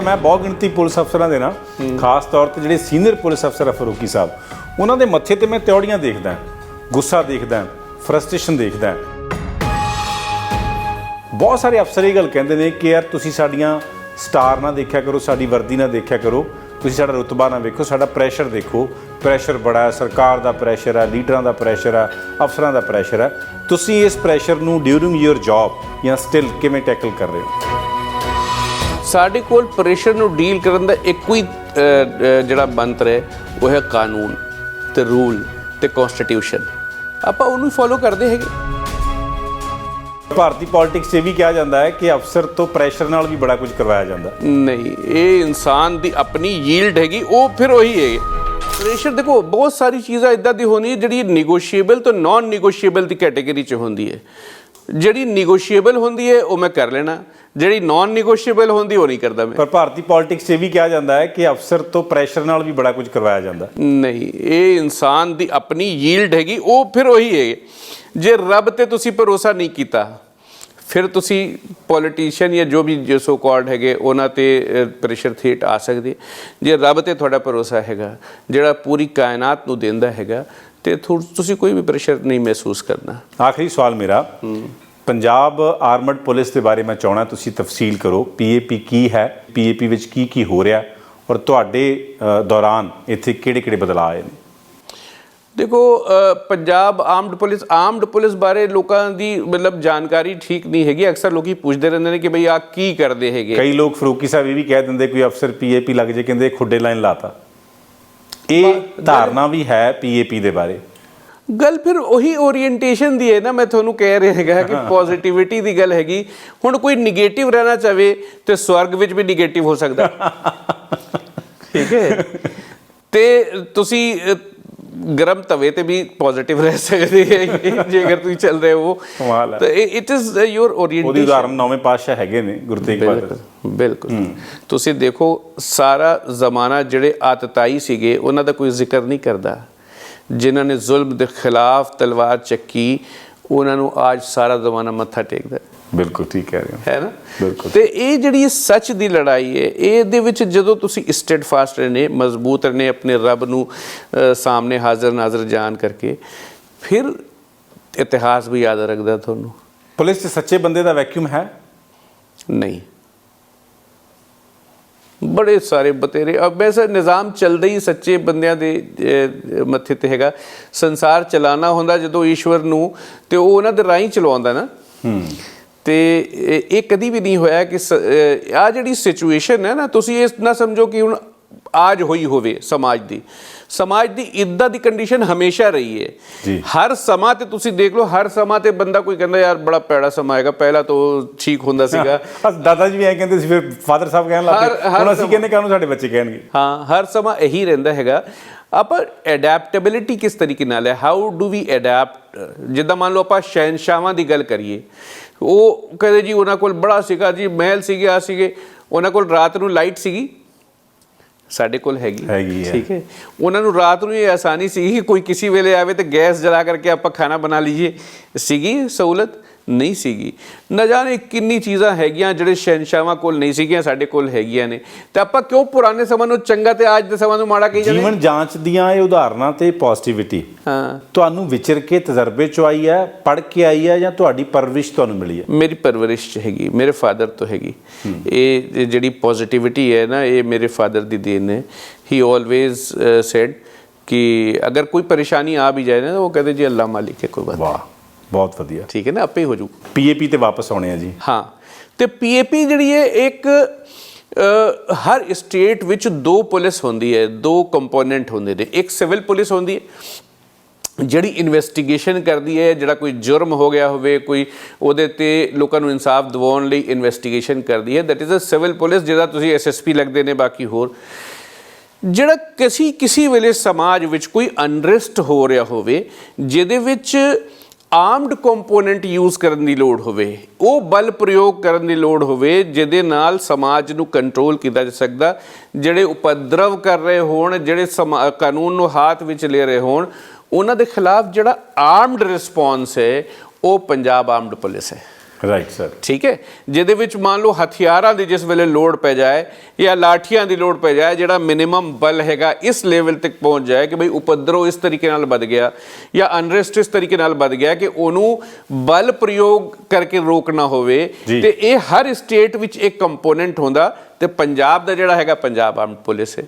ਮੈਂ ਬਹੁਤ ਗਿਣਤੀ ਪੁਲਿਸ ਅਫਸਰਾਂ ਦੇ ਨਾਲ ਖਾਸ ਤੌਰ ਤੇ ਜਿਹੜੇ ਸੀਨੀਅਰ ਪੁਲਿਸ ਅਫਸਰ ਆ ਫਰੂਕੀ ਸਾਹਿਬ ਉਹਨਾਂ ਦੇ ਮੱਥੇ ਤੇ ਮੈਂ ਤਿਉੜੀਆਂ ਦੇਖਦਾ ਗੁੱਸਾ ਦੇਖਦਾ ਫਰਸਟ੍ਰੇਸ਼ਨ ਦੇਖਦਾ। ਬਹੁਤ ਸਾਰੇ ਅਫਸਰ ਇਹ ਗੱਲ ਕਹਿੰਦੇ ਨੇ ਕਿ ਯਾਰ ਤੁਸੀਂ ਸਾਡੀਆਂ ਸਟਾਰ ਨਾ ਦੇਖਿਆ ਕਰੋ ਸਾਡੀ ਵਰਦੀ ਨਾ ਦੇਖਿਆ ਕਰੋ ਤੁਸੀਂ ਸਾਡਾ ਰੁਤਬਾ ਨਾ ਵੇਖੋ ਸਾਡਾ ਪ੍ਰੈਸ਼ਰ ਦੇਖੋ। ਪ੍ਰੈਸ਼ਰ ਬੜਾ ਹੈ ਸਰਕਾਰ ਦਾ ਪ੍ਰੈਸ਼ਰ ਹੈ ਲੀਡਰਾਂ ਦਾ ਪ੍ਰੈਸ਼ਰ ਹੈ ਅਫਸਰਾਂ ਦਾ ਪ੍ਰੈਸ਼ਰ ਹੈ। ਤੁਸੀਂ ਇਸ ਪ੍ਰੈਸ਼ਰ ਨੂੰ ਡਿਊਰਿੰਗ ਯੂਰ ਜੌਬ ਜਾਂ ਸਟਿਲ ਕਿਵੇਂ ਟੈਕਲ ਕਰ ਰਹੇ ਹੋ? ਸਾਡੇ ਕੋਲ ਪ੍ਰੈਸ਼ਰ ਨੂੰ ਡੀਲ ਕਰਨ ਦਾ ਇੱਕੋ ਹੀ ਜਿਹੜਾ ਮੰਤਰ ਹੈ ਉਹ ਹੈ ਕਾਨੂੰਨ ਤੇ ਰੂਲ ਤੇ ਕਨਸਟੀਟਿਊਸ਼ਨ ਆਪਾਂ ਉਹਨੂੰ ਫੋਲੋ ਕਰਦੇ ਹੈਗੇ। ਭਾਰਤੀ ਪੋਲਿਟਿਕਸ 'ਚ ਇਹ ਵੀ ਕਿਹਾ ਜਾਂਦਾ ਹੈ ਕਿ ਅਫਸਰ ਤੋਂ ਪ੍ਰੈਸ਼ਰ ਨਾਲ ਵੀ ਬੜਾ ਕੁਝ ਕਰਵਾਇਆ ਜਾਂਦਾ ਨਹੀਂ ਇਹ ਇਨਸਾਨ ਦੀ ਆਪਣੀ ਯੀਲਡ ਹੈਗੀ ਉਹ ਫਿਰ ਉਹੀ ਹੈ। ਪ੍ਰੈਸ਼ਰ ਦੇਖੋ ਬਹੁਤ ਸਾਰੀ ਚੀਜ਼ਾਂ ਇਦਾਂ ਦੀ ਹੋਣੀ ਜਿਹੜੀ ਨੈਗੋਸ਼ੀਏਬਲ ਤੋਂ ਨਾਨ ਨੈਗੋਸ਼ੀਏਬਲ ਦੀ ਕੈਟਾਗਰੀ 'ਚ ਹੁੰਦੀ ਹੈ। ਜਿਹੜੀ ਨੈਗੋਸ਼ੀਏਬਲ ਹੁੰਦੀ ਹੈ ਉਹ ਮੈਂ ਕਰ ਲੈਣਾ। ਜਿਹੜੀ ਨਾਨ ਨੈਗੋਸ਼ੀਏਬਲ ਹੁੰਦੀ ਉਹ ਨਹੀਂ ਕਰਦਾ ਮੈਂ। ਪਰ ਭਾਰਤੀ ਪੋਲਿਟਿਕਸ 'ਚ ਇਹ ਵੀ ਕਿਹਾ ਜਾਂਦਾ ਹੈ ਕਿ ਅਫਸਰ ਤੋਂ ਪ੍ਰੈਸ਼ਰ ਨਾਲ ਵੀ ਬੜਾ ਕੁਝ ਕਰਵਾਇਆ ਜਾਂਦਾ। ਨਹੀਂ ਇਹ ਇਨਸਾਨ ਦੀ ਆਪਣੀ ਯੀਲਡ ਹੈਗੀ ਉਹ ਫਿਰ ਉਹੀ ਹੈ। ਜੇ ਰੱਬ ਤੇ ਤੁਸੀਂ ਭਰੋਸਾ ਨਹੀਂ ਕੀਤਾ ਫਿਰ ਤੁਸੀਂ ਪੋਲੀਟੀਸ਼ੀਅਨ ਜਾਂ ਜੋ ਵੀ ਜੋ ਸੋ ਕਾਲਡ ਹੈਗੇ ਉਹਨਾਂ ਤੇ ਪ੍ਰੈਸ਼ਰ ਥੇਟ ਆ ਸਕਦੇ ਜੇ ਰੱਬ ਤੇ ਤੁਹਾਡਾ ਭਰੋਸਾ ਹੈਗਾ ਜਿਹੜਾ ਪੂਰੀ ਕਾਇਨਾਤ ਨੂੰ ਦਿੰਦਾ ਹੈਗਾ ਤੇ ਤੁਸੀਂ ਕੋਈ ਵੀ ਪ੍ਰੈਸ਼ਰ ਨਹੀਂ ਮਹਿਸੂਸ ਕਰਨਾ। ਆਖਰੀ ਸਵਾਲ ਮੇਰਾ। ਪੰਜਾਬ ਆਰਮਡ ਪੁਲਿਸ ਦੇ ਬਾਰੇ ਮੈਂ ਚਾਹਣਾ ਤੁਸੀਂ ਤਫਸੀਲ ਕਰੋ ਪੀਏਪੀ ਕੀ ਹੈ ਪੀਏਪੀ ਵਿੱਚ ਕੀ ਕੀ ਹੋ ਰਿਹਾ ਔਰ ਤੁਹਾਡੇ ਦੌਰਾਨ ਇੱਥੇ ਕਿਹੜੇ ਕਿਹੜੇ ਬਦਲਾਅ ਆਏ ਨੇ? ਦੇਖੋ Punjab armed police armed police ਬਾਰੇ ਲੋਕਾਂ ਦੀ ਮਤਲਬ ਜਾਣਕਾਰੀ ਠੀਕ ਨਹੀਂ ਹੈਗੀ। ਅਕਸਰ ਲੋਕੀ ਪੁੱਛਦੇ ਰਹਿੰਦੇ ਨੇ ਕਿ ਭਈ ਆ ਕੀ ਕਰਦੇ ਹੈਗੇ। ਕਈ ਲੋਕ ਫਰੂਕੀ ਸਾਹਿਬ ਇਹ ਵੀ ਕਹਿ ਦਿੰਦੇ ਕੋਈ ਅਫਸਰ ਪੀਏਪੀ ਲੱਗ ਜੇ ਕਹਿੰਦੇ ਖੁੱਡੇ ਲਾਈਨ ਲਾਤਾ। ਇਹ ਧਾਰਨਾ ਵੀ ਹੈ ਪੀਏਪੀ ਦੇ ਬਾਰੇ। ਗੱਲ ਫਿਰ ਉਹੀ ਓਰੀਐਂਟੇਸ਼ਨ ਦੀ ਹੈ ਨਾ ਮੈਂ ਤੁਹਾਨੂੰ ਕਹਿ ਰਿਹਾ ਹੈਗਾ ਕਿ ਪੋਜ਼ਿਟਿਵਿਟੀ ਦੀ ਗੱਲ ਹੈਗੀ। ਹੁਣ ਕੋਈ 네ਗੇਟਿਵ ਰਹਿਣਾ ਚਾਵੇ ਤੇ ਸਵਰਗ ਵਿੱਚ ਵੀ 네ਗੇਟਿਵ ਹੋ ਸਕਦਾ। ਠੀਕ ਹੈ। ਤੇ ਤੁਸੀਂ ਗਰਮ ਤਵੇ ਤੇ ਵੀ ਪੋਜ਼ਿਟਿਵ ਰਹਿ ਸਕਦੇ ਹੈ ਜੇਕਰ ਤੁਸੀਂ ਚੱਲ ਰਹੇ ਹੋ ਕਮਾਲ ਹੈ। ਤਾਂ ਇਟ ਇਜ਼ ਯੂਰ ਉਹਦੀ ਓਰੀਐਂਟੇਸ਼ਨ ਉਦਾਹਰਨ ਨੌਵੇਂ ਪਾਤਸ਼ਾਹ ਹੈਗੇ ਨੇ ਗੁਰੂ ਤੇਗ ਬਹਾਦਰ ਬਿਲਕੁਲ ਤੁਸੀਂ ਦੇਖੋ ਸਾਰਾ ਜ਼ਮਾਨਾ ਜਿਹੜੇ ਆਤਤਾਈ ਸੀਗੇ ਉਹਨਾਂ ਦਾ ਕੋਈ ਜ਼ਿਕਰ ਨਹੀਂ ਕਰਦਾ ਜਿਨ੍ਹਾਂ ਨੇ ਜ਼ੁਲਮ ਦੇ ਖਿਲਾਫ ਤਲਵਾਰ ਚੱਕੀ ਉਹਨਾਂ ਨੂੰ ਅੱਜ ਸਾਰਾ ਜ਼ਮਾਨਾ ਮੱਥਾ ਟੇਕਦਾ। ਬਿਲਕੁਲ ਠੀਕ ਕਹਿ ਰਹੇ ਹੋ। ਹੈ ਨਾ? ਬਿਲਕੁਲ। ਤੇ ਇਹ ਜਿਹੜੀ ਸੱਚ ਦੀ ਲੜਾਈ ਹੈ ਇਹਦੇ ਵਿੱਚ ਜਦੋਂ ਤੁਸੀਂ ਸਟੈਡਫਾਸਟ ਨੇ ਮਜ਼ਬੂਤ ਨੇ ਆਪਣੇ ਰੱਬ ਨੂੰ ਸਾਹਮਣੇ ਹਾਜ਼ਰ ਨਾਜ਼ਰ ਜਾਣ ਕਰਕੇ ਫਿਰ ਇਤਿਹਾਸ ਵੀ ਯਾਦ ਰੱਖਦਾ ਤੁਹਾਨੂੰ? ਪੁਲਿਸ 'ਚ ਸੱਚੇ ਬੰਦੇ ਦਾ ਵੈਕਿਊਮ ਹੈ? ਨਹੀਂ। ਬੜੇ ਸਾਰੇ ਬਤੇਰੇ ਅਬ ਵੈਸੇ ਨਿਜ਼ਾਮ ਚੱਲਦਾ ਹੀ ਸੱਚੇ ਬੰਦਿਆਂ ਦੇ ਮੱਥੇ ਤੇ ਹੈਗਾ। ਸੰਸਾਰ ਚਲਾਣਾ ਹੁੰਦਾ ਜਦੋਂ ਈਸ਼ਵਰ ਨੂੰ ਤੇ ਉਹ ਉਹਨਾਂ ਦੇ ਰਾਹੀਂ ਚਲਵਾਉਂਦਾ ਨਾ। ਹੂੰ। ਤੇ, ਇਹ ਕਦੀ ਵੀ ਨਹੀਂ ਹੋਇਆ ਕਿ ਆ ਜਿਹੜੀ ਸਿਚੁਏਸ਼ਨ ਹੈ ਨਾ, ਤੁਸੀਂ ਇਸ ਨਾ ਸਮਝੋ ਕਿ ਹੁਣ ਆਜ ਹੋਈ ਹੋਵੇ ਸਮਾਜ ਦੀ। ਸਮਾਜ ਦੀ ਇਦਾਂ ਦੀ ਕੰਡੀਸ਼ਨ ਹਮੇਸ਼ਾ ਰਹੀ। ਹੈ। ਹਰ ਸਮਾਂ ਤੇ ਤੁਸੀਂ ਦੇਖ ਲਓ ਹਰ ਸਮਾਂ ਤੇ ਬੰਦਾ ਕੋਈ ਕਹਿੰਦਾ ਯਾਰ ਬੜਾ ਪੈੜਾ ਸਮਾਂ ਹੈਗਾ। ਪਹਿਲਾਂ ਤਾਂ ਠੀਕ ਹੁੰਦਾ ਸੀਗਾ। ਬਸ ਦਾਦਾ ਜੀ ਵੀ ਐਂ ਕਹਿੰਦੇ ਸੀ ਫਿਰ ਫਾਦਰ ਸਾਹਿਬ ਕਹਿਣ ਲੱਗ ਹੁਣ ਅਸੀਂ ਕਹਿੰਦੇ ਕਾਹਨੂੰ ਸਾਡੇ ਬੱਚੇ ਕਹਿਣਗੇ? ਹਾਂ ਹਰ ਸਮਾਂ ਇਹੀ ਰਹਿੰਦਾ ਹੈਗਾ। ਆਪਾਂ ਐਡੈਪਟੇਬਿਲਿਟੀ ਕਿਸ ਤਰੀਕੇ ਨਾਲ ਹੈ? ਹਾਊ ਡੂ ਵੀ ਅਡੈਪਟ ਜਿੱਦਾਂ ਮੰਨ ਲਓ ਆਪਾਂ ਸ਼ਹਿਨਸ਼ਾਹਾਂ ਦੀ ਗੱਲ ਕਰੀਏ। ਉਹ ਕਹਿੰਦੇ ਜੀ ਉਹਨਾਂ ਕੋਲ ਬੜਾ ਸੀਗਾ ਜੀ ਮਹਿਲ ਸੀਗੇ ਆ ਸੀਗੇ। ਉਹਨਾਂ ਕੋਲ ਰਾਤ ਨੂੰ ਲਾਈਟ ਸੀਗੀ। ਸਾਡੇ ਕੋਲ ਹੈਗੀ। ਹੈਗੀ ਹੈ। ਠੀਕ ਹੈ। ਉਹਨਾਂ ਨੂੰ ਰਾਤ ਨੂੰ ਇਹ ਆਸਾਨੀ ਸੀ ਕਿ ਕੋਈ ਕਿਸੇ ਵੇਲੇ ਆਵੇ ਤੇ ਗੈਸ ਜਲਾ ਕਰਕੇ ਆਪਾਂ ਖਾਣਾ ਬਣਾ ਲਈਏ। ਸੀਗੀ ਸਹੂਲਤ। ਨਹੀਂ ਸੀਗੀ। ਨਾ ਜਾਣੇ ਕਿੰਨੀ ਚੀਜ਼ਾਂ ਹੈਗੀਆਂ ਜਿਹੜੇ ਸ਼ਹਿਨਸ਼ਾਹਾਂ ਕੋਲ ਨਹੀਂ ਸੀਗੀਆਂ ਸਾਡੇ ਕੋਲ ਹੈਗੀਆਂ ਨੇ। ਤੇ ਆਪਾਂ ਕਿਉਂ ਪੁਰਾਣੇ ਸਮਾਂ ਨੂੰ ਚੰਗਾ ਤੇ ਅੱਜ ਦੇ ਸਮਾਂ ਨੂੰ ਮਾੜਾ ਕਹੀ ਜਾਂਦੇ ਜੀਵਨ ਜਾਂਚ ਦੀਆਂ ਇਹ ਉਦਾਹਰਨਾਂ ਤੇ ਪੋਜ਼ਿਟਿਵਿਟੀ ਹਾਂ। ਤੁਹਾਨੂੰ ਵਿਚਰ ਕੇ ਤਜਰਬੇ ਚੋਂ ਆਈ ਹੈ ਪੜ ਕੇ ਆਈ ਹੈ ਜਾਂ ਤੁਹਾਡੀ ਪਰਵਰਿਸ਼ ਤੁਹਾਨੂੰ ਮਿਲੀ ਹੈ? ਮੇਰੀ ਪਰਵਰਿਸ਼ ਚ ਹੈਗੀ ਮੇਰੇ ਫਾਦਰ ਤੋਂ ਹੈਗੀ। ਇਹ ਜਿਹੜੀ ਪੋਜ਼ਿਟਿਵਿਟੀ ਹੈ ਨਾ ਇਹ ਮੇਰੇ ਫਾਦਰ ਦੀ ਦੇਣ ਹੈ। ਹੀ ਆਲਵੇਜ਼ ਸੈਡ ਕਿ ਅਗਰ ਕੋਈ ਪਰੇਸ਼ਾਨੀ ਆ ਵੀ ਜਾਏ ਨਾ ਉਹ ਕਹਿੰਦੇ ਜੀ ਅੱਲਾ ਮਾਲਿਕ ਹੈ ਕੋਈ ਬਾਤ। ਵਾਹ। ਬਹੁਤ ਵਧੀਆ। ਠੀਕ ਹੈ ਨਾ ਆਪੇ ਹੀ ਜੂ ਪੀਏਪੀ ਤੇ ਵਾਪਸ ਆਉਣੇ ਆ ਜੀ। ਹਾਂ ਤੇ ਪੀਏਪੀ ਜਿਹੜੀ ਹੈ ਇੱਕ ਹਰ ਸਟੇਟ ਵਿੱਚ ਦੋ ਪੁਲਿਸ ਹੁੰਦੀ ਹੈ ਦੋ ਕੰਪੋਨੈਂਟ ਹੁੰਦੇ ਨੇ। ਇੱਕ ਸਿਵਲ ਪੁਲਿਸ ਹੁੰਦੀ ਹੈ ਜਿਹੜੀ ਇਨਵੈਸਟੀਗੇਸ਼ਨ ਕਰਦੀ ਹੈ ਜਿਹੜਾ ਕੋਈ ਜੁਰਮ ਹੋ ਗਿਆ ਹੋਵੇ ਕੋਈ ਉਹਦੇ ਤੇ ਲੋਕਾਂ ਨੂੰ ਇਨਸਾਫ ਦਿਵਾਉਣ ਲਈ ਇਨਵੈਸਟੀਗੇਸ਼ਨ ਕਰਦੀ ਹੈ that is a civil police ਜਿਹਦਾ ਤੁਸੀਂ ਐਸਐਸਪੀ ਲੱਗਦੇ ਨੇ ਬਾਕੀ ਹੋਰ। ਜਿਹੜਾ ਕਿਸੇ ਕਿਸੇ ਵੇਲੇ ਸਮਾਜ ਵਿੱਚ ਕੋਈ ਅਨਰੈਸਟ ਹੋ ਰਿਹਾ ਹੋਵੇ ਜਿਹਦੇ ਵਿੱਚ ਆਰਮਡ ਕੰਪੋਨੈਂਟ ਯੂਜ਼ ਕਰਨ ਦੀ ਲੋੜ ਹੋਵੇ, ਉਹ ਬਲ ਪ੍ਰਯੋਗ ਕਰਨ ਦੀ ਲੋੜ ਹੋਵੇ, ਜਿਹਦੇ ਨਾਲ ਸਮਾਜ ਨੂੰ ਕੰਟਰੋਲ ਕੀਤਾ ਜਾ ਸਕਦਾ, ਜਿਹੜੇ ਉਪਦਰਵ ਕਰ ਰਹੇ ਹੋਣ, ਜਿਹੜੇ ਸਮਾ- ਕਾਨੂੰਨ ਨੂੰ ਹੱਥ ਵਿੱਚ ਲੈ ਰਹੇ ਹੋਣ, ਉਹਨਾਂ ਦੇ ਖਿਲਾਫ ਜਿਹੜਾ ਆਰਮਡ ਰਿਸਪੌਂਸ ਹੈ, ਉਹ ਪੰਜਾਬ ਆਰਮਡ ਪੁਲਿਸ ਹੈ। ਰਾਈਟ ਸਰ ਠੀਕ ਹੈ? ਜਿਹਦੇ ਵਿੱਚ ਮੰਨ ਲਓ ਹਥਿਆਰਾਂ ਦੀ ਜਿਸ ਵੇਲੇ ਲੋੜ ਪੈ ਜਾਏ ਜਾਂ ਲਾਠੀਆਂ ਦੀ ਲੋੜ ਪੈ ਜਾਏ ਜਿਹੜਾ ਮਿਨੀਮਮ ਬਲ ਹੈਗਾ ਇਸ ਲੈਵਲ ਤੱਕ ਪਹੁੰਚ ਜਾਏ ਕਿ ਬਈ ਉਪਦਰਵ ਇਸ ਤਰੀਕੇ ਨਾਲ ਵੱਧ ਗਿਆ ਜਾਂ ਅਨਰੈਸਟ ਇਸ ਤਰੀਕੇ ਨਾਲ ਵੱਧ ਗਿਆ ਕਿ ਉਹਨੂੰ ਬਲ ਪ੍ਰਯੋਗ ਕਰਕੇ ਰੋਕਣਾ ਹੋਵੇ। ਤੇ ਇਹ ਹਰ ਸਟੇਟ ਵਿੱਚ ਇੱਕ ਕੰਪੋਨੈਂਟ ਹੁੰਦਾ ਤੇ ਪੰਜਾਬ ਦਾ ਜਿਹੜਾ ਹੈਗਾ ਪੰਜਾਬ ਆਰਮਡ ਪੁਲਿਸ ਹੈ।